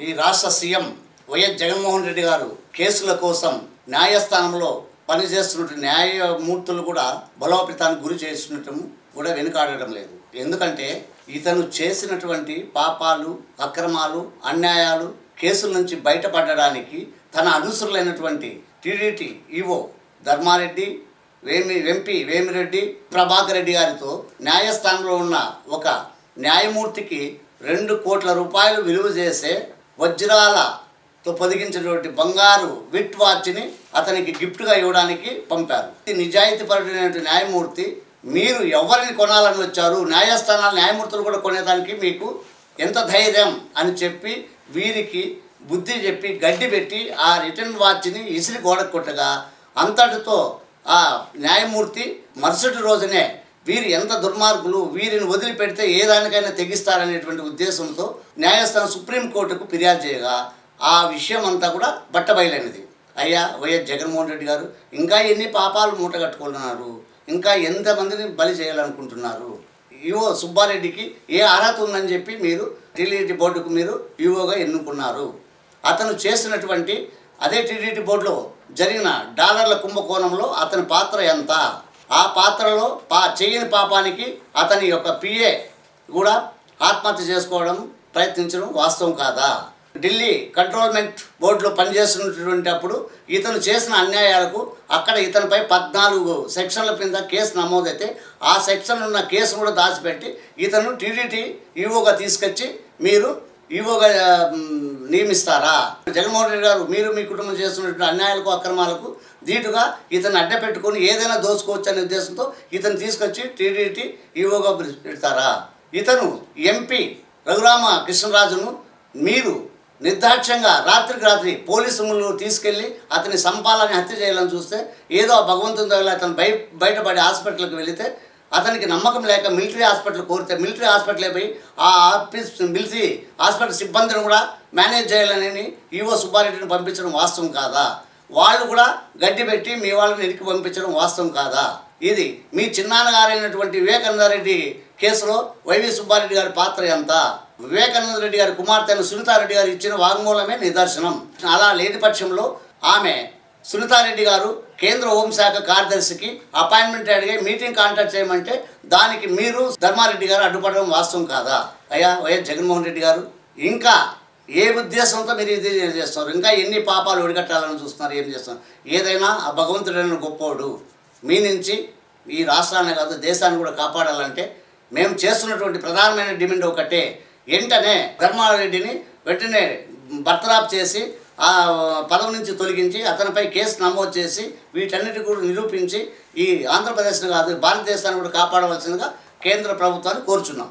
ఈ రాష్ట్ర CM YS Jaganmohan Reddy గారు కేసుల కోసం న్యాయస్థానంలో పనిచేస్తున్న న్యాయమూర్తులు కూడా బలోపేతానికి గురి చేస్తున్నట్టు కూడా వెనుకాడడం లేదు. ఎందుకంటే ఇతను చేసినటువంటి పాపాలు అక్రమాలు అన్యాయాలు కేసుల నుంచి బయటపడడానికి తన అనుసరులైనటువంటి టీడీటీ ఈవో ధర్మారెడ్డి వేమి వెంపి వేమిరెడ్డి ప్రభాకర్ రెడ్డి గారితో న్యాయస్థానంలో ఉన్న ఒక న్యాయమూర్తికి రెండు కోట్ల రూపాయలు విలువ చేసే వజ్రాలతో పొదిగించినటువంటి బంగారు విట్ వాచ్ని అతనికి గిఫ్ట్గా ఇవ్వడానికి పంపారు. ఈ నిజాయితీపరుడైనటువంటి న్యాయమూర్తి మీరు ఎవరిని కొనాలని వచ్చారు న్యాయస్థానాలు న్యాయమూర్తులు కూడా కొనేదానికి మీకు ఎంత ధైర్యం అని చెప్పి వీరికి బుద్ధి చెప్పి గడ్డి పెట్టి ఆ రిటర్న్ వాచ్ని ఇసిరి గోడకు కొట్టగా అంతటితో ఆ న్యాయమూర్తి మరుసటి రోజునే వీరు ఎంత దుర్మార్గులు వీరిని వదిలిపెడితే ఏ దానికైనా తెగిస్తారనేటువంటి ఉద్దేశంతో న్యాయస్థానం సుప్రీంకోర్టుకు ఫిర్యాదు చేయగా ఆ విషయం అంతా కూడా బట్టబయలైనది. అయ్యా వైఎస్ జగన్మోహన్ రెడ్డి గారు ఇంకా ఎన్ని పాపాలు మూట ఇంకా ఎంతమందిని బలి చేయాలనుకుంటున్నారు? ఈవో సుబ్బారెడ్డికి ఏ అర్హత ఉందని చెప్పి మీరు టీడీటీ బోర్డుకు మీరు ఈవోగా ఎన్నుకున్నారు. అతను చేసినటువంటి అదే టీడీటీ బోర్డులో జరిగిన డాలర్ల కుంభకోణంలో అతని పాత్ర ఎంత? ఆ పాత్రలో పా చేయని పాపానికి అతని యొక్క పిఏ కూడా ఆత్మహత్య చేసుకోవడం ప్రయత్నించడం వాస్తవం కాదా? ఢిల్లీ కంట్రోల్మెంట్ బోర్డులో పనిచేస్తున్నటువంటి అప్పుడు ఇతను చేసిన అన్యాయాలకు అక్కడ ఇతనిపై పద్నాలుగు సెక్షన్ల కింద కేసు నమోదైతే ఆ సెక్షన్ ఉన్న కేసు కూడా దాచిపెట్టి ఇతను టీడీటీ ఈవోగా తీసుకొచ్చి మీరు ఈవోగా నియమిస్తారా? జగన్మోహన్ రెడ్డి గారు మీరు మీ కుటుంబం చేస్తున్నటువంటి అన్యాయాలకు అక్రమాలకు ధీటుగా ఇతను అడ్డ పెట్టుకొని ఏదైనా దోచుకోవచ్చు అనే ఉద్దేశంతో ఇతను తీసుకొచ్చి టీడీటీ ఈవోగా పెడతారా? ఇతను ఎంపీ రఘురామ కృష్ణరాజును మీరు నిర్దాక్ష్యంగా రాత్రికి రాత్రి పోలీసులు తీసుకెళ్ళి అతని సంపాలని హత్య చేయాలని చూస్తే ఏదో భగవంతుని దగ్గర అతను బయ బయటపడి హాస్పిటల్కి వెళితే అతనికి నమ్మకం లేక మిలిటరీ హాస్పిటల్ కోరితే మిలిటరీ హాస్పిటల్ పోయి ఆ ఆఫీస్ మిలిటరీ హాస్పిటల్ సిబ్బందిని కూడా మేనేజ్ చేయాలని ఈవో సుబ్బారెడ్డిని పంపించడం వాస్తవం కాదా? వాళ్ళు కూడా గడ్డి పెట్టి మీ వాళ్ళని ఇరికి పంపించడం వాస్తవం కాదా? ఇది మీ చిన్నాన్నగారైనటువంటి వివేకానంద రెడ్డి కేసులో వైవి సుబ్బారెడ్డి గారి పాత్ర ఎంత? వివేకానంద రెడ్డి గారి కుమార్తెను సునీతారెడ్డి గారు ఇచ్చిన వాంగ్మూలమే నిదర్శనం. అలా లేని పక్షంలో ఆమె సునీతారెడ్డి గారు కేంద్ర హోంశాఖ కార్యదర్శికి అపాయింట్మెంట్ అడిగి మీటింగ్ కాంటాక్ట్ చేయమంటే దానికి మీరు ధర్మారెడ్డి గారు అడ్డుపడడం వాస్తవం కాదా? అయ్యా వైఎస్ జగన్మోహన్ రెడ్డి గారు ఇంకా ఏ ఉద్దేశంతో మీరు ఇది చేస్తున్నారు? ఇంకా ఎన్ని పాపాలు ఒడిగట్టాలని చూస్తున్నారు? ఏం చేస్తున్నారు? ఏదైనా ఆ భగవంతుడైన గొప్పోడు మీ నుంచి ఈ రాష్ట్రాన్ని కాదు దేశాన్ని కూడా కాపాడాలంటే మేము చేస్తున్నటువంటి ప్రధానమైన డిమాండ్ ఒకటే. వెంటనే ధర్మారెడ్డిని వెంటనే బర్తరాప్ చేసి ఆ పదవి నుంచి తొలగించి అతనిపై కేసు నమోదు చేసి వీటన్నిటి కూడా నిరూపించి ఈ ఆంధ్రప్రదేశ్ను కాదు భారతదేశాన్ని కూడా కాపాడవలసిందిగా కేంద్ర ప్రభుత్వాన్ని కోరుచున్నాం.